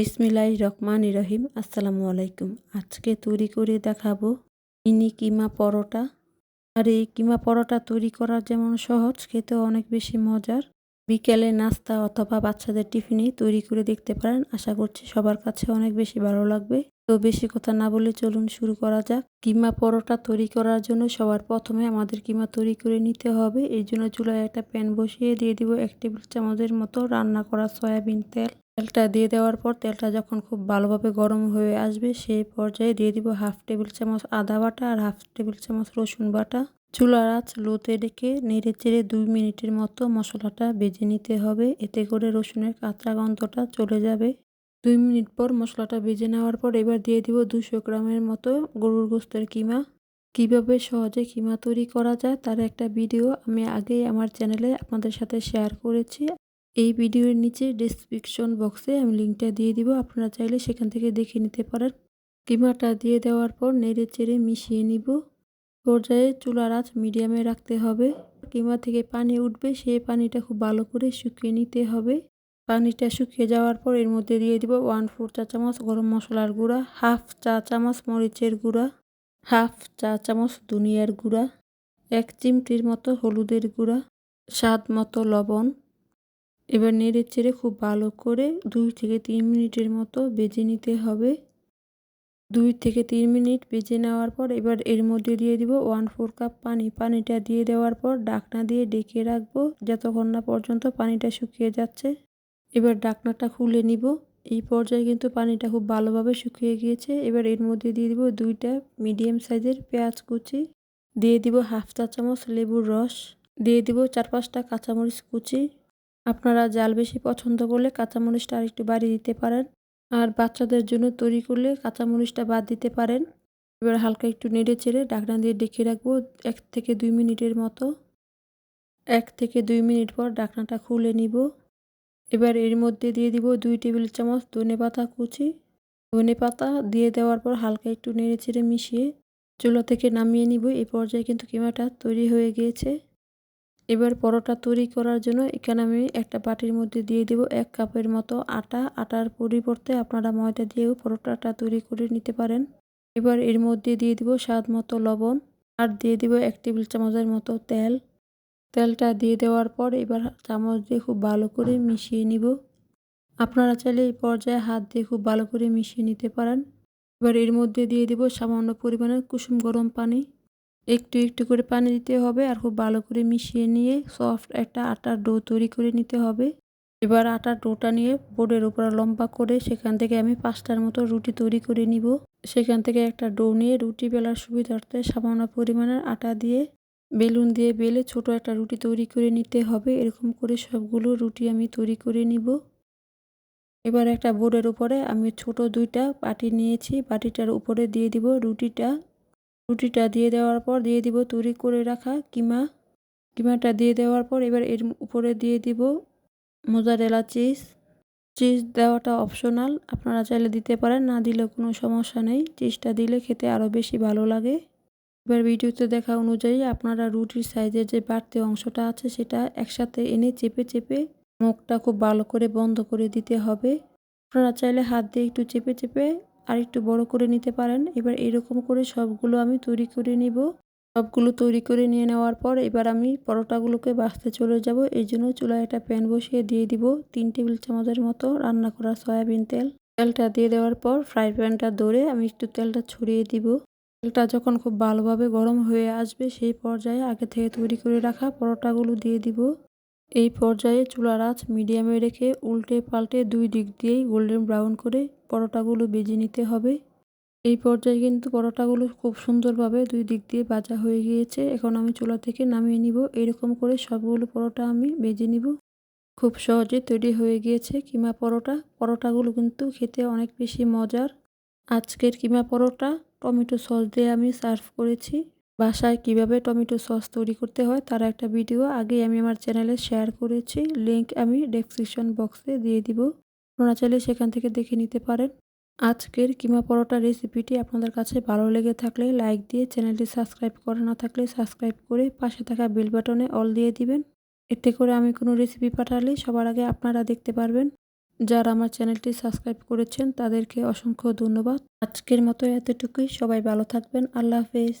বিসমিল্লাহ রহমান রহিম। আসসালামু আলাইকুম। আজকে তৈরি করে দেখাবো মিনি কিমা পরোটা। আর এই কিমা পরোটা তৈরি করা যেমন সহজ, খেতেও অনেক বেশি মজার। বিকেলে নাস্তা অথবা বাচ্চাদের টিফিনে তৈরি করে দেখতে পারেন। আশা করছি সবার কাছে অনেক বেশি ভালো লাগবে। তো বেশি কথা না বলে চলুন শুরু করা যাক। কিমা পরোটা তৈরি করার জন্য সবার প্রথমে আমাদের কিমা তৈরি করে নিতে হবে। এই জন্য চুলায় একটা প্যান বসিয়ে দিয়ে দিব এক টেবিল চামচের মতো রান্না করা সয়াবিন তেল। তেলটা দিয়ে দেওয়ার পর তেলটা যখন খুব ভালোভাবে গরম হয়ে আসবে, সেই পর্যায়ে দিয়ে দিব হাফ টেবিল চামচ আদা বাটা আর হাফ টেবিল চামচ রসুন বাটা। চুলার আঁচ লোতে রেখে নেড়ে চেড়ে দুই মিনিটের মতো মশলাটা বেজে নিতে হবে। এতে করে রসুনের কাঁচা গন্ধটা চলে যাবে। দুই মিনিট পর মশলাটা ভেজে নেওয়ার পর এবার দিয়ে দিব দুশো গ্রামের মতো গরুর গোস্তের কিমা। কীভাবে সহজে কিমা তৈরি করা যায় তার একটা ভিডিও আমি আগেই আমার চ্যানেলে আপনাদের সাথে শেয়ার করেছি। এই ভিডিওর নিচে ডিসক্রিপশন বক্সে আমি লিঙ্কটা দিয়ে দিব। আপনারা চাইলে সেখান থেকে দেখে নিতে পারেন। কিমাটা দিয়ে দেওয়ার পর নেড়ে চেড়ে মিশিয়ে নিব। পর্যায়ে চুলার আঁচ মিডিয়ামে রাখতে হবে। কিমা থেকে পানি উঠবে সেই পানিটা খুব ভালো করে শুকিয়ে নিতে হবে। পানিটা শুকিয়ে যাওয়ার পর এর মধ্যে দিয়ে দিব ওয়ান ফোর চা চামচ গরম মশলার গুঁড়া হাফ চা চামচ মরিচের গুঁড়া হাফ চা চামচ দুনিয়ার গুঁড়া, এক চিমটির মতো হলুদের গুঁড়া, স্বাদ মতো লবণ এবার নেড়ে চেড়ে খুব ভালো করে দুই থেকে তিন মিনিটের মতো বেজে নিতে হবে। দুই থেকে তিন মিনিট বেজে নেওয়ার পর এবার এর মধ্যে দিয়ে দিব ওয়ান ফোর কাপ পানি। পানিটা দিয়ে দেওয়ার পর ডাকনা দিয়ে ডেকে রাখব যতক্ষণ না পর্যন্ত পানিটা শুকিয়ে যাচ্ছে। এবার ডাকনাটা খুলে নিব। এই পর্যায়ে কিন্তু পানিটা খুব ভালোভাবে শুকিয়ে গিয়েছে। এবার এর মধ্যে দিয়ে দিব দুইটা মিডিয়াম সাইজের পেঁয়াজ কুচি। দিয়ে দিব হাফ চা চামচ লেবুর রস। দিয়ে দিব চার পাঁচটা কাঁচামরিচ কুচি। আপনারা জাল বেশি পছন্দ করলে কাঁচামরিচটা আর একটু বাড়িয়ে দিতে পারেন। আর বাচ্চাদের জন্য তৈরি করলে কাঁচামরিচটা বাদ দিতে পারেন। এবার হালকা একটু নেড়ে চেড়ে ডাকনা দিয়ে ডেকে রাখব এক থেকে দুই মিনিটের মতো। এক থেকে দুই মিনিট পর ডাকনাটা খুলে নিব। এবার এর মধ্যে দিয়ে দিব দুই টেবিল চামচ ধনে পাতা কুচি। ধনে পাতা দিয়ে দেওয়ার পর হালকা একটু নেড়ে চেড়ে মিশিয়ে চুলা থেকে নামিয়ে নিব। এই পর্যায়ে কিন্তু কিমাটা তৈরি হয়ে গিয়েছে। এবার পরোটা তৈরি করার জন্য এখানে আমি একটা বাটির মধ্যে দিয়ে দেব এক কাপের মতো আটা। আটার পরিবর্তে আপনারা ময়দা দিয়েও পরোটাটা তৈরি করে নিতে পারেন। এবার এর মধ্যে দিয়ে দিব স্বাদ মতো লবণ আর দিয়ে দিব এক টেবিল চামচের মতো তেল। তেলটা দিয়ে দেওয়ার পর এবার চামচ দিয়ে খুব ভালো করে মিশিয়ে নিব। আপনারা চাইলে এই পর্যায়ে হাত দিয়ে খুব ভালো করে মিশিয়ে নিতে পারেন। এবার এর মধ্যে দিয়ে দিব সামান্য পরিমাণে কুসুম গরম পানি। একটু একটু করে পানি দিতে হবে আর খুব ভালো করে মিশিয়ে নিয়ে সফট একটা আটার ডো তৈরি করে নিতে হবে। এবার আটার ডোটা নিয়ে বোর্ডের উপর লম্বা করে সেখান থেকে আমি পাঁচটার মতো রুটি তৈরি করে নিব। সেখান থেকে একটা ডো নিয়ে রুটি বেলার সুবিধার্থে সামান্য পরিমাণের আটা দিয়ে বেলুন দিয়ে বেলে ছোট একটা রুটি তৈরি করে নিতে হবে। এরকম করে সবগুলো রুটি আমি তৈরি করে নিব। এবার একটা বোর্ডের উপরে আমি ছোট দুইটা বাটি নিয়েছি। বাটিটার উপরে দিয়ে দিব রুটিটা। রুটিটা দিয়ে দেওয়ার পর দিয়ে দিব তৈরি করে রাখা কিমা। কিমাটা দিয়ে দেওয়ার পর এবার এর উপরে দিয়ে দিব মোজারেলা চিজ। চিজ দেওয়াটা অপশনাল, আপনারা চাইলে দিতে পারেন, না দিলে কোনো সমস্যা নেই। চিজটা দিলে খেতে আরও বেশি ভালো লাগে। এবার ভিডিওতে দেখা অনুযায়ী আপনারা রুটির সাইজের যে বাড়তি অংশটা আছে সেটা একসাথে এনে চেপে চেপে মুখটা খুব ভালো করে বন্ধ করে দিতে হবে। আপনারা চাইলে হাত দিয়ে একটু চেপে চেপে আর একটু বড় করে নিতে পারেন। এবার এরকম করে সবগুলো আমি তৈরি করে নিব। সবগুলো তৈরি করে নিয়ে নেওয়ার পর এবার আমি পরোটাগুলোকে বাঁচতে চলে যাব। এই জন্য চুলায় একটা প্যান বসিয়ে দিয়ে দিব। তিন টেবিল চামচের মতো রান্না করা সয়াবিন তেল। তেলটা দিয়ে দেওয়ার পর ফ্রাই প্যানটা ধরে আমি একটু তেলটা ছড়িয়ে দিব। তেলটা যখন খুব ভালোভাবে গরম হয়ে আসবে সেই পর্যায়ে আগে থেকে তৈরি করে রাখা পরোটাগুলো দিয়ে দিব। এই পর্যায়ে চুলার আঁচ মিডিয়ামে রেখে উল্টে পাল্টে দুই দিক দিয়েই গোল্ডেন ব্রাউন করে পরোটাগুলো বেজে নিতে হবে। এই পর্যায়ে কিন্তু পরোটাগুলো খুব সুন্দরভাবে দুই দিক দিয়ে ভাজা হয়ে গিয়েছে। এখন আমি চুলা থেকে নামিয়ে নিব। এরকম করে সবগুলো পরোটা আমি বেজে নিব। খুব সহজে তৈরি হয়ে গিয়েছে কিমা পরোটা। পরোটাগুলো কিন্তু খেতে অনেক বেশি মজার। আজকের কিমা পরোটা টমেটো সস দিয়ে আমি সার্ভ করেছি। বাসায় কীভাবে টমেটো সস তৈরি করতে হয় তার একটা ভিডিও আগে আমি আমার চ্যানেলে শেয়ার করেছি। লিংক আমি ডেসক্রিপশন বক্সে দিয়ে দিব। আপনারা চাইলে সেখান থেকে দেখে নিতে পারেন। আজকের কিমা পরোটা রেসিপিটি আপনাদের কাছে ভালো লেগে থাকলে লাইক দিয়ে চ্যানেলটি সাবস্ক্রাইব করা না থাকলে সাবস্ক্রাইব করে পাশে থাকা বেল বাটনে অল দিয়ে দিবেন। এতে করে আমি কোনো রেসিপি পাঠালে সবার আগে আপনারা দেখতে পারবেন। যারা আমার চ্যানেলটি সাবস্ক্রাইব করেছেন তাদেরকে অসংখ্য ধন্যবাদ। আজকের মতো এতটুকুই। সবাই ভালো থাকবেন। আল্লাহ হাফেজ।